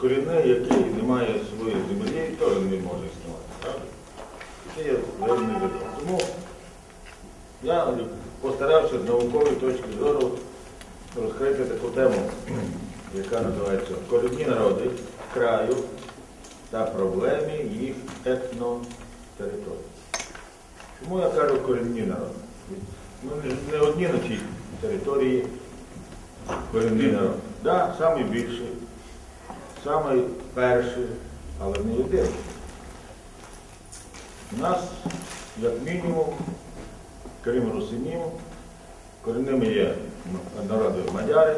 корінний, який не має своєї землі, теж не може існувати. Це є певний закон. Тому я постарався з наукової точки зору розкрити таку тему, яка називається Корінні народи краю та проблеми їх етнотериторії. Чому я кажу корінні народи? Ми не- одні на цій території корінні народи. Да, найбільший, самий перший, але не єдиний. У нас, як мінімум, крім русинів, корінними є народи мадяри,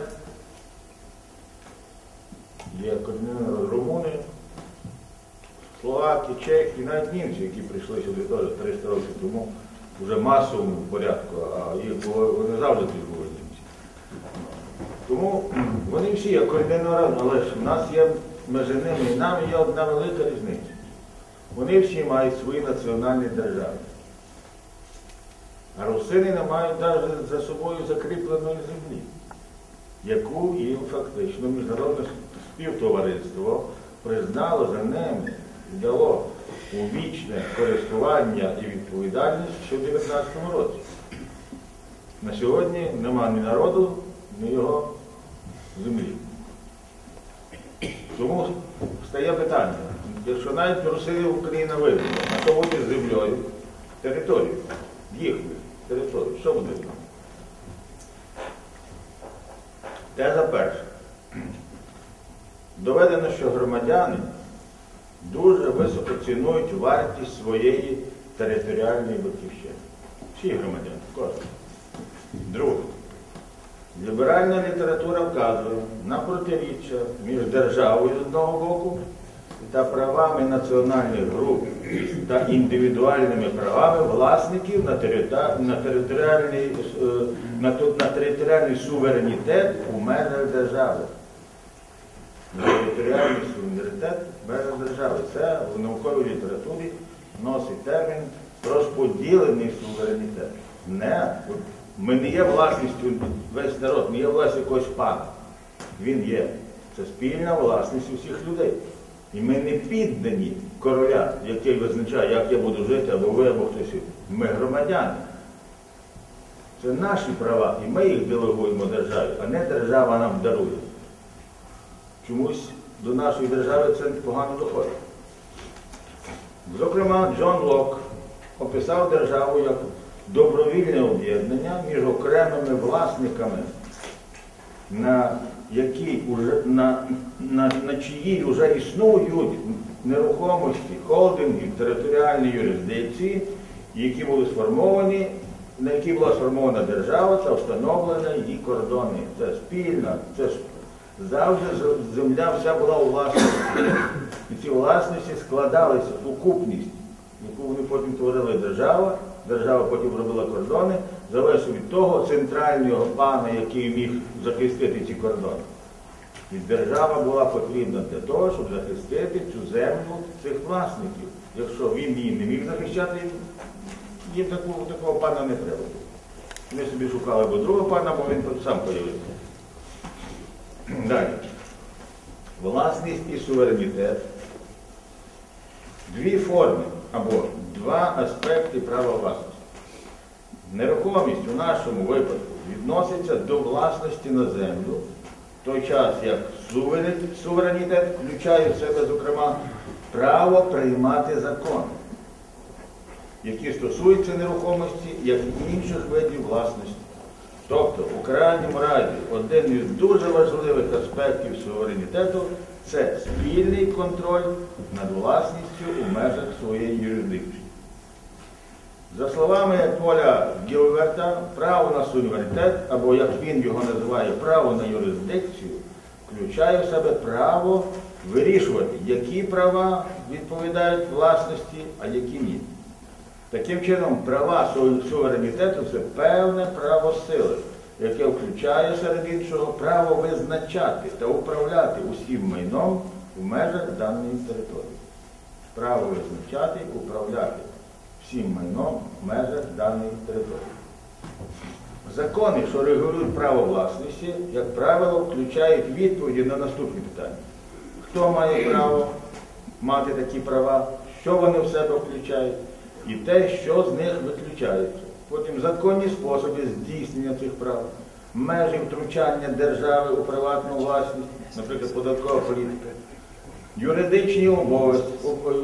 є корінними румуни, словаки, чехи, навіть німці, які прийшли сюди теж 300 років тому, вже масовому порядку, а їх було, вони завжди тут. Тому вони всі є корінними народами, але ж в нас є між ними і нами є одна велика різниця. Вони всі мають свої національні держави. А русини не мають навіть за собою закріпленої землі, яку їм фактично міжнародне співтовариство признало за ними і дало у вічне користування і відповідальність ще в 19 році. На сьогодні нема ні народу, ні його землі. Тому стає питання, якщо навіть русинів Україна визнала, а буде з землею, територію, їхню територію, що буде? нами? Теза перша. Доведено, що громадяни дуже високо цінують вартість своєї територіальної батьківщини. Всі громадяни, кожен. Друге. Ліберальна література вказує на протиріччя між державою з одного боку та правами національних груп та індивідуальними правами власників на, територіальний, е, на, територіальний суверенітет у межах держави. На територіальний суверенітет в межах держави. Це в науковій літературі носить термін розподілений суверенітет. Не, ми не є власністю весь народ, не є власністю якогось пана. Він є. Це спільна власність усіх людей. І ми не піддані короля, який визначає, як я буду жити, або ви, або хтось. Ми громадяни. Це наші права, і ми їх делегуємо державі, а не держава нам дарує. Чомусь до нашої держави це погано доходить. Зокрема, Джон Лок описав державу як добровільне об'єднання між окремими власниками, на, які уже, на, на, на чиїй вже існують нерухомості, холдинги, територіальні юрисдикції, які були сформовані, на які була сформована держава та встановлена її кордони. Це спільна, це завжди земля вся була у власності. І ці власності складалися в сукупність, яку вони потім творили держава, держава потім робила кордони, залежно від того центрального пана, який міг захистити ці кордони. І держава була потрібна для того, щоб захистити цю землю цих власників. Якщо він її не міг захищати, їм такого, такого пана не треба було. Вони собі шукали або другого пана, бо він сам появився. Далі. Власність і суверенітет. Дві форми або два аспекти права власності. Нерухомість у нашому випадку відноситься до власності на землю, в той час як суверенітет включає в себе, зокрема, право приймати закони, які стосуються нерухомості, як і інших видів власності. Тобто, у крайньому разі, один із дуже важливих аспектів суверенітету це спільний контроль над власністю у межах своєї юрисдикції. За словами Поля Гілверта, право на суверенітет, або як він його називає, право на юрисдикцію, включає в себе право вирішувати, які права відповідають власності, а які ні. Таким чином, права суверенітету це певне право сили, яке включає серед іншого право визначати та управляти усім майном в межах даної території. Право визначати, управляти всім майном в межах даної території. Закони, що регулюють право власності, як правило, включають відповіді на наступні питання. Хто має право мати такі права, що вони в себе включають, і те, що з них виключається. Потім законні способи здійснення цих прав, межі втручання держави у приватну власність, наприклад, податкова політика, юридичні обов'язки,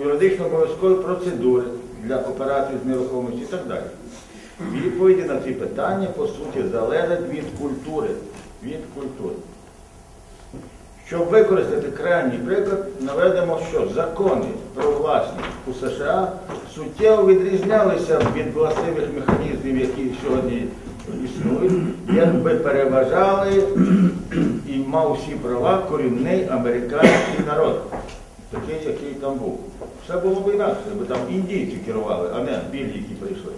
юридично обов'язкові процедури для операцій з нерухомості і так далі. Відповіді на ці питання, по суті, залежать від культури. Від культури. Щоб використати крайній приклад, наведемо, що закони про власність у США суттєво відрізнялися від властивих механізмів, які сьогодні існують, якби переважали і мав всі права корінний американський народ, такий, який там був. Все було б інакше, якби там індійці керували, а не білі, які прийшли.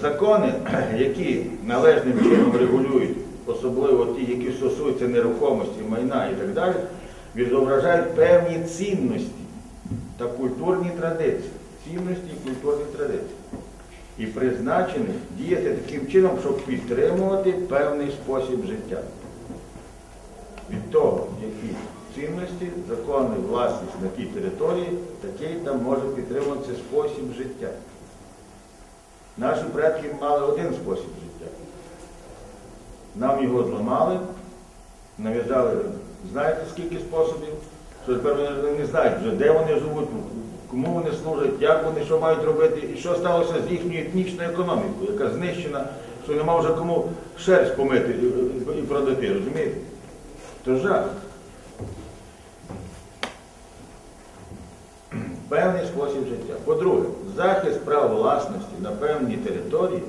Закони, які належним чином регулюють, особливо ті, які стосуються нерухомості, майна і так далі, відображають певні цінності та культурні традиції. Цінності і культурні традиції. І призначені діяти таким чином, щоб підтримувати певний спосіб життя. Від того, які цінності, закони, власність на тій території, такий там може підтримуватися спосіб життя. Наші предки мали один спосіб життя. Нам його зламали, нав'язали, знаєте скільки способів, що тепер вони не знають вже, де вони живуть, кому вони служать, як вони що мають робити, і що сталося з їхньою етнічною економікою, яка знищена, що нема вже кому шерсть помити і продати, розумієте? То жах. Певний спосіб життя. По-друге, захист прав власності на певній території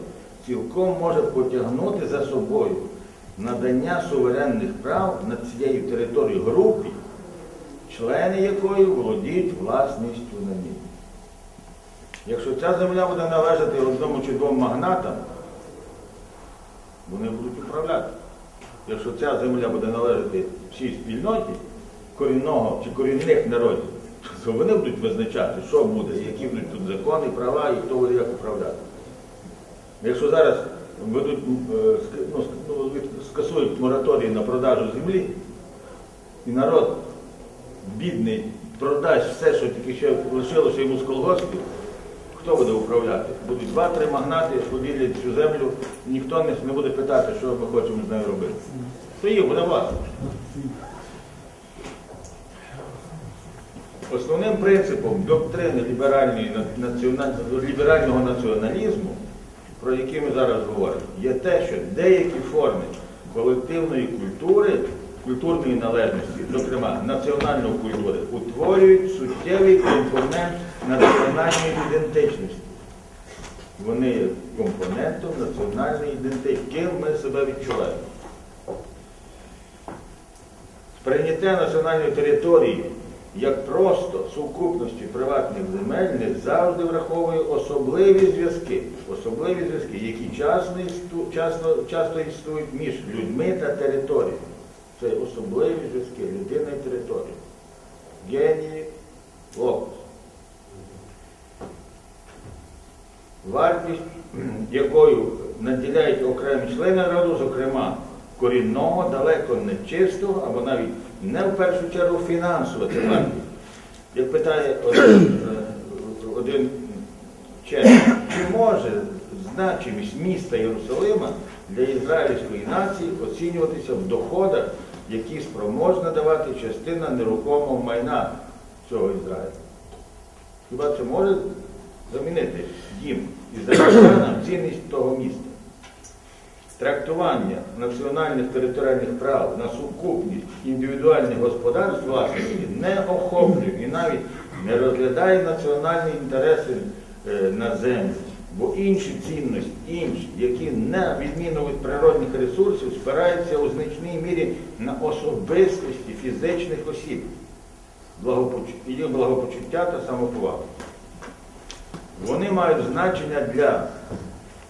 цілком може потягнути за собою надання суверенних прав над цією територією групі, члени якої володіють власністю на ній. Якщо ця земля буде належати одному чи двом магнатам, вони будуть управляти. Якщо ця земля буде належати всій спільноті корінного чи корінних народів, то вони будуть визначати, що буде, які будуть тут закони, права і хто буде як управляти. Якщо зараз ведуть, е, ну, ну, скасують мораторій на продажу землі, і народ бідний продасть все, що тільки ще лишилося йому з колгоспів, хто буде управляти? Будуть два-три магнати, поділять цю землю, ніхто не, буде питати, що ми хочемо з нею робити. То їх буде власне. Основним принципом доктрини ліберальної національ- ліберального націоналізму, про який ми зараз говоримо, є те, що деякі форми колективної культури, культурної належності, зокрема національної культури, утворюють суттєвий компонент національної ідентичності. Вони є компонентом національної ідентичності, ким ми себе відчуваємо. Сприйняття національної території як просто сукупності приватних земель не завжди враховує особливі зв'язки, особливі зв'язки, які часто, часто, часто існують між людьми та територією. Це особливі зв'язки людина і територія. Генії, локус. Вартість, якою наділяють окремі члени народу, зокрема корінного, далеко не чистого, або навіть не в першу чергу фінансова вартість. Як питає один, е, один вчений, чи може значимість міста Єрусалима для ізраїльської нації оцінюватися в доходах, які спроможна давати частина нерухомого майна цього Ізраїля? Хіба це може замінити дім ізраїльтянам цінність того міста? Трактування національних територіальних прав на сукупність індивідуальних господарств власності не охоплює і навіть не розглядає національні інтереси е, на землю. Бо інші цінності, інші, які на відміну від природних ресурсів, спираються у значній мірі на особистості фізичних осіб, їх благопочуття та самоповагу. Вони мають значення для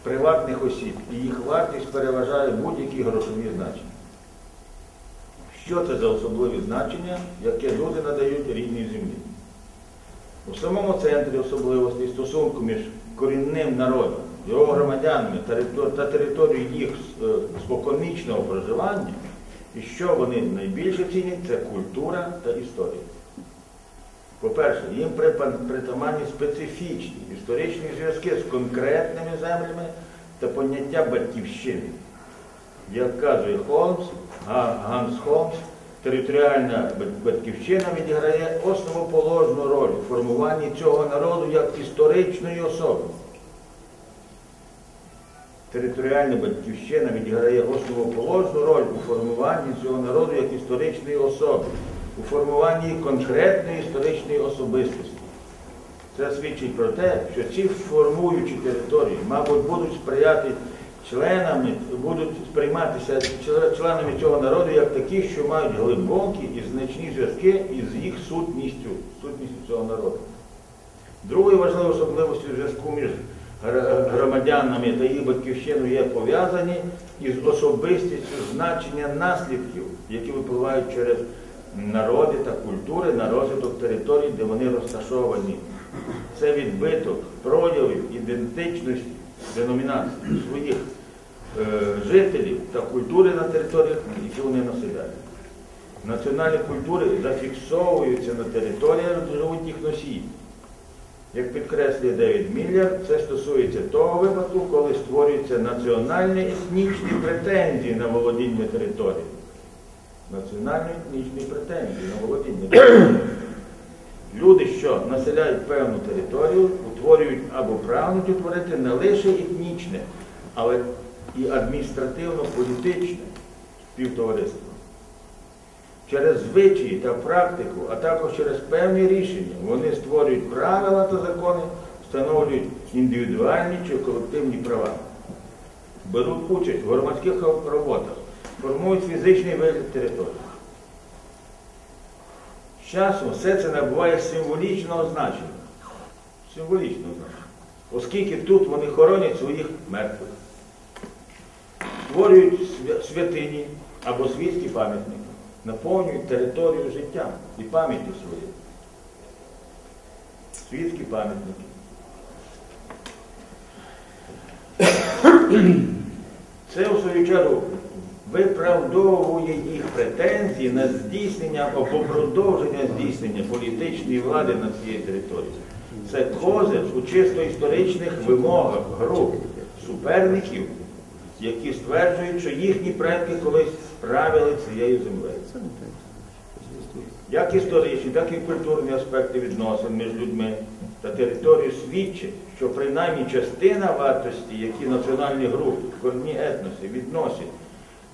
приватних осіб, і їх вартість переважає будь-які грошові значення. Що це за особливі значення, яке люди надають рідній землі? У самому центрі особливостей стосунку між корінним народом, його громадянами та територією їх е, споконвічного проживання, і що вони найбільше цінять, це культура та історія. По-перше, їм притаманні специфічні історичні зв'язки з конкретними землями та поняття батьківщини. Як вказує Холмс, Ганс Холмс, територіальна батьківщина відіграє основоположну роль у формуванні цього народу як історичної особи. Територіальна батьківщина відіграє основоположну роль у формуванні цього народу як історичної особи, у формуванні конкретної історичної особистості. Це свідчить про те, що ці формуючі території, мабуть, будуть сприяти членами, будуть сприйматися членами цього народу як такі, що мають глибокі і значні зв'язки із їх сутністю, сутністю цього народу. Другою важливою особливостю зв'язку між громадянами та їх батьківщиною є пов'язані із особистістю значення наслідків, які випливають через народи та культури на розвиток територій, де вони розташовані. Це відбиток проявів ідентичності, деномінації своїх е, жителів та культури на територіях, які вони населяють. Національні культури зафіксовуються на територіях, де живуть. Як підкреслює Девід Міллер, це стосується того випадку, коли створюються національні етнічні претензії на володіння територією. Національні етнічні претензії на володіння. Люди, що населяють певну територію, утворюють або прагнуть утворити не лише етнічне, але і адміністративно-політичне співтовариство. Через звичаї та практику, а також через певні рішення вони створюють правила та закони, встановлюють індивідуальні чи колективні права, беруть участь в громадських роботах, формують фізичний вигляд території. З часом все це набуває символічного значення. Символічного значення. Оскільки тут вони хоронять своїх мертвих, створюють святині або світські пам'ятники, наповнюють територію життям і пам'яттю своєю. Світські пам'ятники. Це, у свою чергу, виправдовує їх претензії на здійснення або продовження здійснення політичної влади на цій території. Це козир у чисто історичних вимогах груп суперників, які стверджують, що їхні предки колись правили цією землею. Як історичні, так і культурні аспекти відносин між людьми та територією свідчать, що принаймні частина вартості, які національні групи, корінні етноси відносять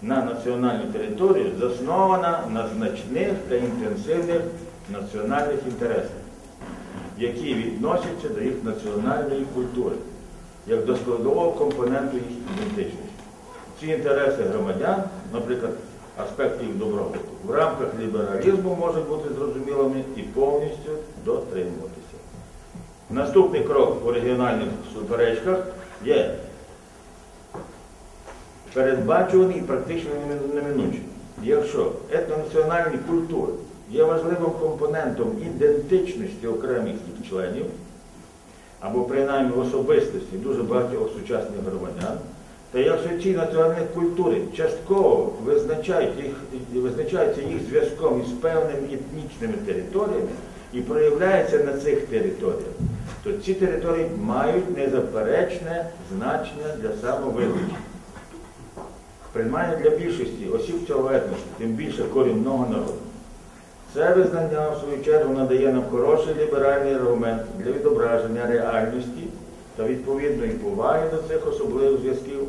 на національну територію, заснована на значних та інтенсивних національних інтересах, які відносяться до їх національної культури, як до складового компоненту їх ідентичності. Ці інтереси громадян, наприклад, аспекти їх добробуту, в рамках лібералізму можуть бути зрозумілими і повністю дотримуватися. Наступний крок у регіональних суперечках є передбачуваний і практично неминучий. Якщо етнонаціональні культури є важливим компонентом ідентичності окремих їх членів, або принаймні особистості дуже багатьох сучасних громадян, та якщо ці національні культури частково визначають їх, визначаються їх зв'язком із певними етнічними територіями і проявляються на цих територіях, то ці території мають незаперечне значення для самовизначення. Принаймні для більшості осіб цього етносу, тим більше корінного народу. Це визнання, в свою чергу, надає нам хороший ліберальний аргумент для відображення реальності та відповідної поваги до цих особливих зв'язків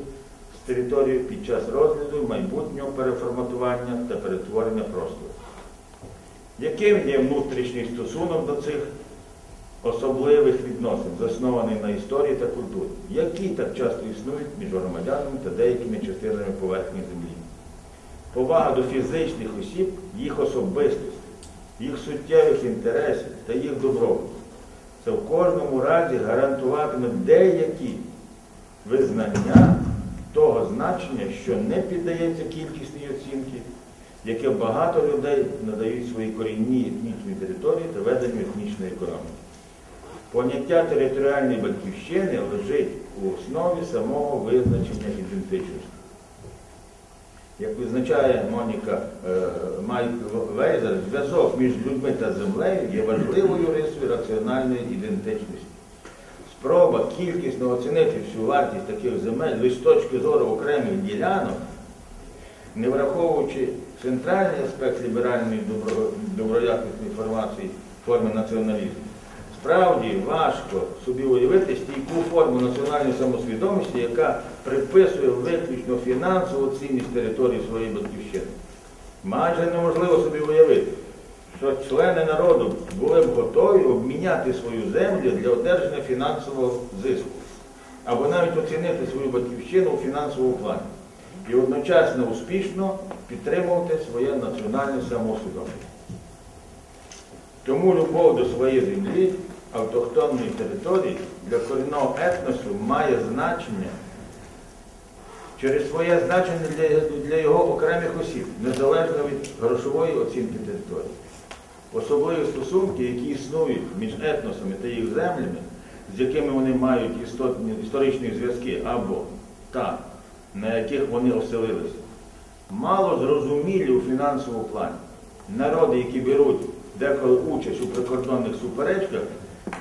з територією під час розгляду майбутнього переформатування та перетворення простору. Яким є внутрішній стосунок до цих особливих відносин, заснований на історії та культурі, які так часто існують між громадянами та деякими частинами поверхні землі? Повага до фізичних осіб, їх особистості, їх суттєвих інтересів та їх добробуту. Це в кожному разі гарантуватиме деякі визнання того значення, що не піддається кількісній оцінці, яке багато людей надають своїй корінній етнічній території та веденню етнічної економіки. Поняття територіальної батьківщини лежить у основі самого визначення ідентичності. Як визначає Моніка е, Майк Вейзер, зв'язок між людьми та землею є важливою рисою раціональної ідентичності. Спроба кількісно оцінити всю вартість таких земель лише з точки зору окремих ділянок, не враховуючи центральний аспект ліберальної добро- доброякісної формації форми націоналізму, справді важко собі уявити стійку форму національної самосвідомості, яка приписує виключно фінансову цінність території своєї батьківщини. Майже неможливо собі уявити, що члени народу були б готові обміняти свою землю для одержання фінансового зиску, або навіть оцінити свою батьківщину у фінансовому плані і одночасно успішно підтримувати своє національне самоусвідомлення. Тому любов до своєї землі, автохтонної території для корінного етносу має значення через своє значення для, для його окремих осіб, незалежно від грошової оцінки території. Особливі стосунки, які існують між етносами та їх землями, з якими вони мають істотні, історичні зв'язки, або та, на яких вони оселилися, мало зрозумілі у фінансовому плані. Народи, які беруть деколи участь у прикордонних суперечках,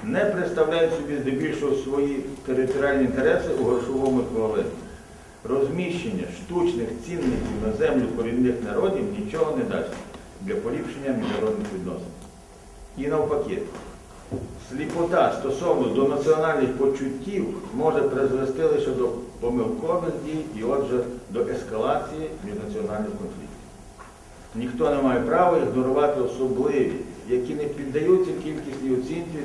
не представляють собі здебільшого свої територіальні інтереси у грошовому еквіваленті. Розміщення штучних цінників на землю корінних народів нічого не дасть для поліпшення міжнародних відносин. І навпаки, сліпота стосовно до національних почуттів може призвести лише до помилкових дій і отже до ескалації міжнаціональних конфліктів. Ніхто не має права ігнорувати особливі, які не піддаються кількісній оцінці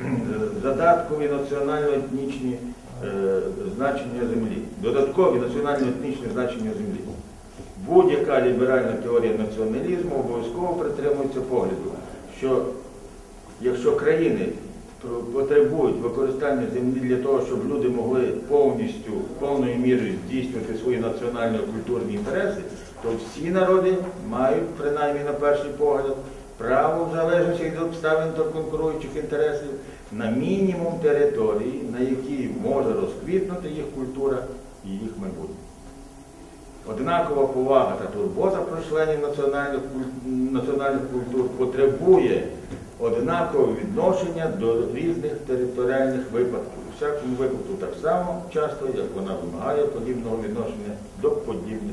з- задаткові національно-етнічні е, значення землі, додаткові національно-етнічні значення землі. Будь-яка ліберальна теорія націоналізму обов'язково притримується погляду, що якщо країни потребують використання землі для того, щоб люди могли повністю, повною мірою здійснювати свої національно-культурні інтереси, то всі народи мають, принаймні на перший погляд, право в залежності від обставин та конкуруючих інтересів на мінімум території, на якій може розквітнути їх культура і їх майбутнє. Однакова повага та турбота про членів національних, національних культур потребує однакового відношення до різних територіальних випадків. У всякому випадку так само часто, як вона вимагає подібного відношення до подібних.